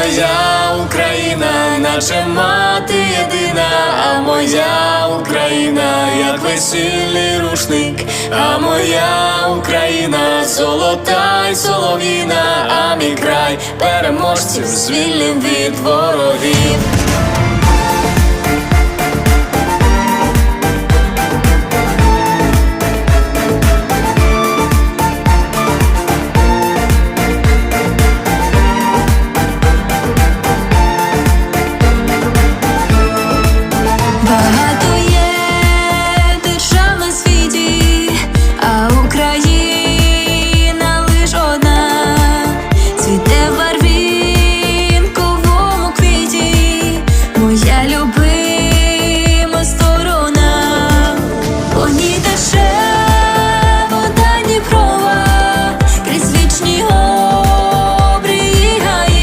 моя Україна, наче мати єдина, а моя Україна, як весільний рушник, а моя Україна, золота й соловіна, а мій край переможців звільнив від ворогів.